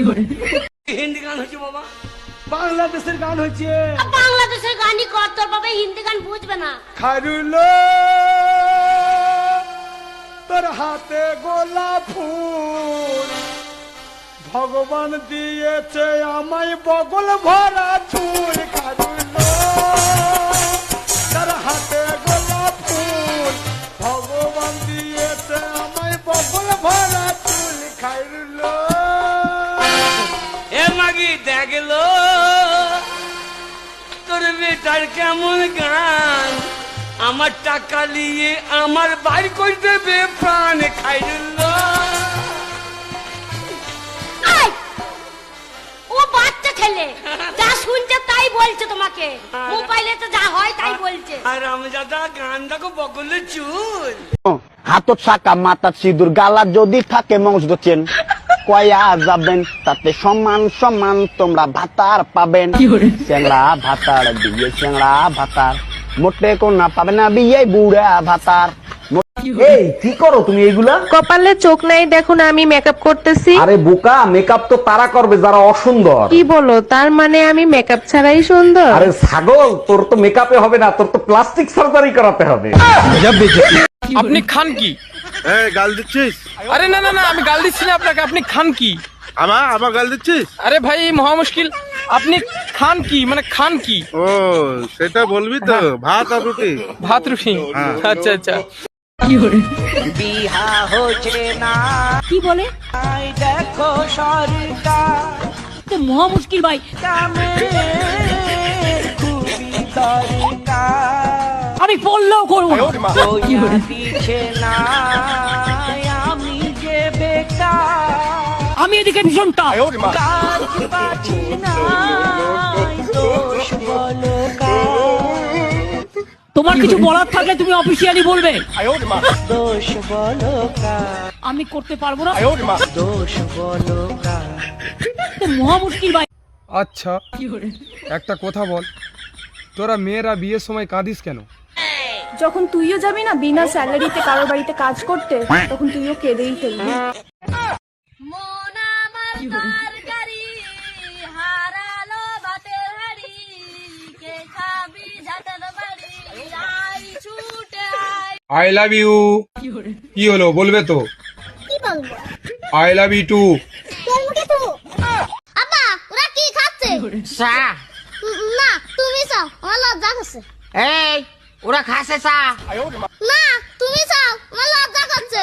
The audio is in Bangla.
হিন্দি গান হচ্ছে বাবা। বাংলাদেশের গান হচ্ছে বাংলাদেশের গানই কর তোর বাবা হিন্দি গান বুঝবে না। খারুলো তোর হাতে গোলাপ ফুল। ভগবান দিয়েছে আমায় বগল ভরা চুল। খারুলো তোর হাতে গোলাপ ফুল। ভগবান দিয়েছে আমায় বগল ভরা চুল। খারুলো মাগি দেখল তোর বেটার কেমন গান? আমার টাকা নিয়ে আমার বাড়ি করে দেবে প্রাণ খাইল আই! ও বাচ্চা ছেলে যা শুনছে তাই বলছে তোমাকে। মোবাইলে তো যা হয় তাই বলছে। আর আমজাদা গান দেখো বগলে চুল। হাতত সাকা মাথার সিঁদুর গালা যদি থাকে মজদ চেন। কয়া যাবেন তাতে সমান সমান তোমরা ভাতার পাবেন। চেংড়া ভাতার বিয়ে চেংড়া ভাতার। মোটে কোনা পাবে না বিয়ে বুড়া ভাতার। এই কি করো তুমি এইগুলা? কপালে চোখ নাই দেখো না আমি মেকআপ করতেছি। আরে বোকা মেকআপ তো তারা করবে যারা অসুন্দর। কি বলো তার মানে আমি মেকআপ ছাড়াই সুন্দর? আরে ছাগল তোর তো মেকআপে হবে না তোর তো প্লাস্টিক সার্জারি করাতে হবে। আপনি খান কি? এই গাল দিচ্ছিস? আরে না না না আমি গাল দিচ্ছি না আপনাকে। আপনি খান কি? আমার আমার গাল দিচ্ছিস? আরে ভাই মহা মুশকিল। আপনি খান কি? মানে খান কি? ও সেটা বলবি তো। ভাত আর রুটি? ভাত রুটি। আচ্ছা আচ্ছা। বিহা হচ্ছে না। কি বলে? দেখো সরকার। মহা মুশকিল ভাই। আমি বললেও করব। আমি যে বেকার। আমি এদিকে তোমার কিছু বলার থাকলে তুমি অফিসিয়ালি বলবে। আমি করতে পারব না। মহা মুশকিল ভাই। আচ্ছা একটা কথা বল। তোরা মেয়েরা বিয়ের সময় কাঁদিস কেন? যখন তুইও যাবি না বিনা স্যালারিতে কারোর বাড়িতে কাজ করতে তখন তুইও কেঁদেই ফেলবি। মন আই ছুটে আই আই লাভ ইউ কি হলো বলবে তো? কি আই লাভ ইউ টু আপা ওরা কি খাচ্ছে? না তুমি চাও আমার লজ্জা করছে। এই ওরা খাসে চা। না তুমি চাও আমার লজ্জা করছে।